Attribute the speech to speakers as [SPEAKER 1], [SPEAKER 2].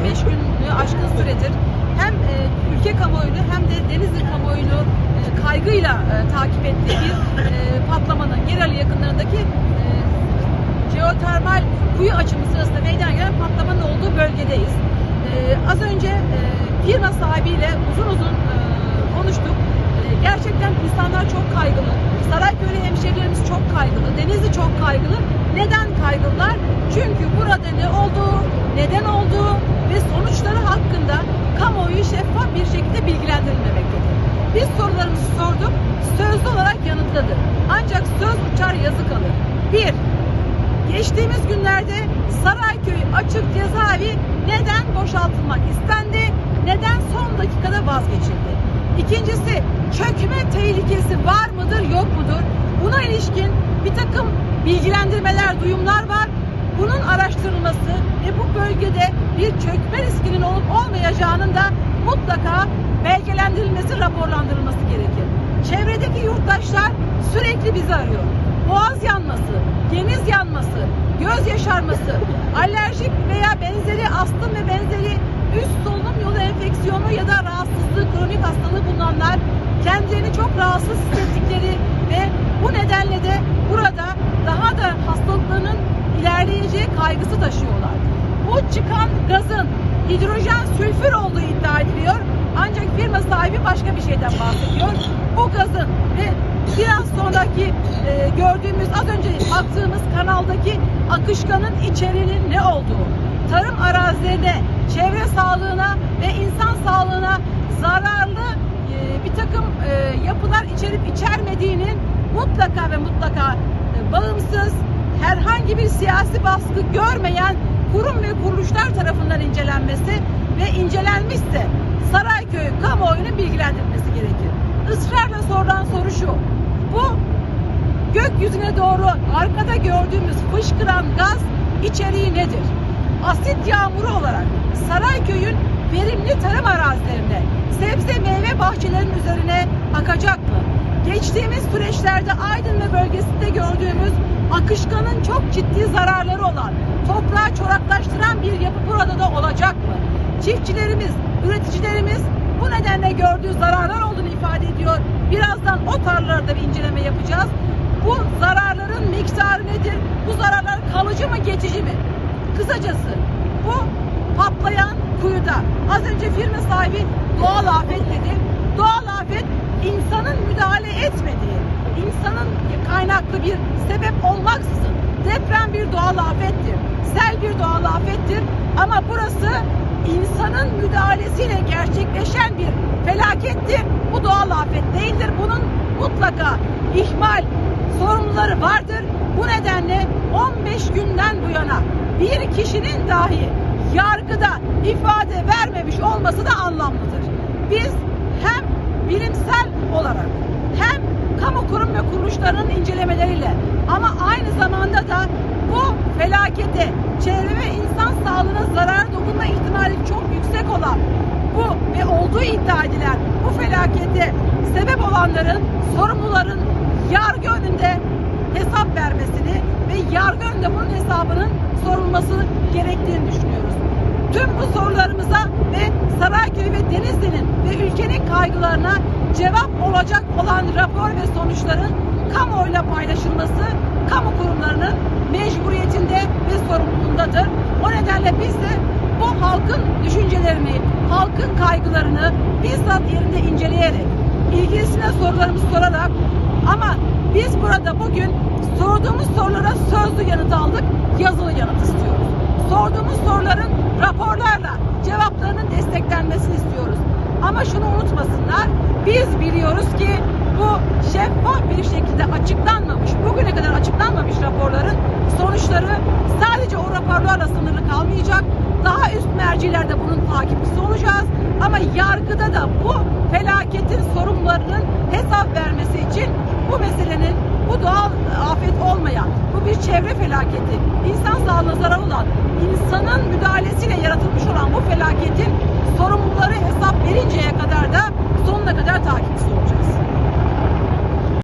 [SPEAKER 1] 15 günü aşkın süredir hem e, ülke kamuoyunu hem de Denizli kamuoyunu e, kaygıyla e, takip ettiği bir e, patlamanın Gerali yakınlarındaki e, jeotermal kuyu açımı sırasında meydana gelen patlamanın olduğu bölgedeyiz. E, az önce e, firma sahibiyle uzun uzun e, konuştuk. E, gerçekten insanlar çok kaygılı. Sarayköy'lü hemşehrilerimiz çok kaygılı. Denizli çok kaygılı. Neden kaygılılar? Çünkü burada ne olduğu, neden olduğu ve sonuçları hakkında kamuoyu şeffaf bir şekilde bilgilendirilmemektedir. Biz sorularımızı sorduk, sözlü olarak yanıtladı. Ancak söz uçar yazı kalır. Bir, geçtiğimiz günlerde Sarayköy açık cezaevi neden boşaltılmak istendi, neden son dakikada vazgeçildi? İkincisi, çökme tehlikesi var mıdır, yok mudur? Buna ilişkin bir takım bilgilendirmeler, duyumlar var. Bunun araştırılması ve bu bölgede bir çökme riskinin olup olmayacağının da mutlaka belgelendirilmesi, raporlandırılması gerekir. Çevredeki yurttaşlar sürekli bizi arıyor. Boğaz yanması, geniz yanması, göz yaşarması, alerjik veya benzeri astım ve benzeri üst solunum yolu enfeksiyonu ya da rahatsızlığı, kronik hastalığı bulunanlar kendilerini çok rahatsız hissettikleri ve bu nedenle de burada daha da hastalıklarının ilerleyeceği kaygısı taşıyorlar. Bu çıkan gazın hidrojen sülfür olduğu iddia ediliyor. Ancak firma sahibi başka bir şeyden bahsediyor. Bu gazın ve biraz sonraki e, gördüğümüz az önce baktığımız kanaldaki akışkanın içeriğinin ne olduğu, tarım arazilerine, çevre sağlığına ve insan sağlığına zararlı e, bir takım e, yapılar içerip içermediğinin mutlaka ve mutlaka e, bağımsız herhangi bir siyasi baskı görmeyen kurum ve kuruluşlar tarafından incelenmesi ve incelenmişse Sarayköy kamuoyunun bilgilendirilmesi gerekir. Israrla sorulan soru şu. Bu gökyüzüne doğru arkada gördüğümüz fışkıran gaz içeriği nedir? Asit yağmuru olarak Sarayköy'ün verimli tarım arazilerine, sebze meyve bahçelerinin üzerine akacak mı? Geçtiğimiz süreçlerde Aydın ve bölgesinde gördüğümüz akışkanın çok ciddi zararları olan, toprağı çoraklaştıran bir yapı burada da olacak mı? Çiftçilerimiz, üreticilerimiz bu nedenle gördüğü zararlar olduğunu ifade ediyor. Birazdan o tarlalarda bir inceleme yapacağız. Bu zararların miktarı nedir? Bu zararlar kalıcı mı, geçici mi? Kısacası bu patlayan kuyuda az önce firma sahibi doğal afet dedi. Doğal afet insanın müdahale etmediği, kaynaklı bir sebep olmaksızın deprem bir doğal afettir. Sel bir doğal afettir. Ama burası insanın müdahalesiyle gerçekleşen bir felakettir. Bu doğal afet değildir. Bunun mutlaka ihmal sorumluları vardır. Bu nedenle 15 günden bu yana bir kişinin dahi yargıda ifade vermemiş olması da anlamlıdır. Biz hem bilimsel olarak hem kamu kurum ve kuruluşlarının incelemeleriyle ama aynı zamanda da bu felakete, çevre ve insan sağlığına zarar dokunma ihtimali çok yüksek olan bu ve olduğu iddia edilen bu felakete sebep olanların, sorumluların yargı önünde hesap vermesini ve yargı önünde bunun hesabının sorulması gerektiğini düşünüyoruz. Tüm bu sorularımıza ve Sarayköy ve Denizli'nin olacak olan rapor ve sonuçların kamuoyuyla paylaşılması kamu kurumlarının mecburiyetinde ve sorumluluğundadır. O nedenle biz de bu halkın düşüncelerini, halkın kaygılarını bizzat yerinde inceleyerek, ilgilisine sorularımızı sorarak ama biz burada bugün sorduğumuz sorulara sözlü yanıt aldık, yazılı yanıt istiyoruz. Sorduğumuz soruların raporlarla cevaplarının desteklenmesini istiyoruz. Ama şunu unutmasınlar, biz biliyoruz ki bu şeffaf bir şekilde açıklanmamış, bugüne kadar açıklanmamış raporların sonuçları sadece o raporlarla sınırlı kalmayacak. Daha üst mercilerde bunun takipçisi olacağız. Ama yargıda da bu felaketin sorumlularının hesap vermesi için bu meselenin bu doğal afet olmayan, bu bir çevre felaketi, insan sağlığına zarar olan, insanın müdahalesiyle yaratılmış olan bu felaketin verinceye kadar da sonuna kadar takipçisi olacağız.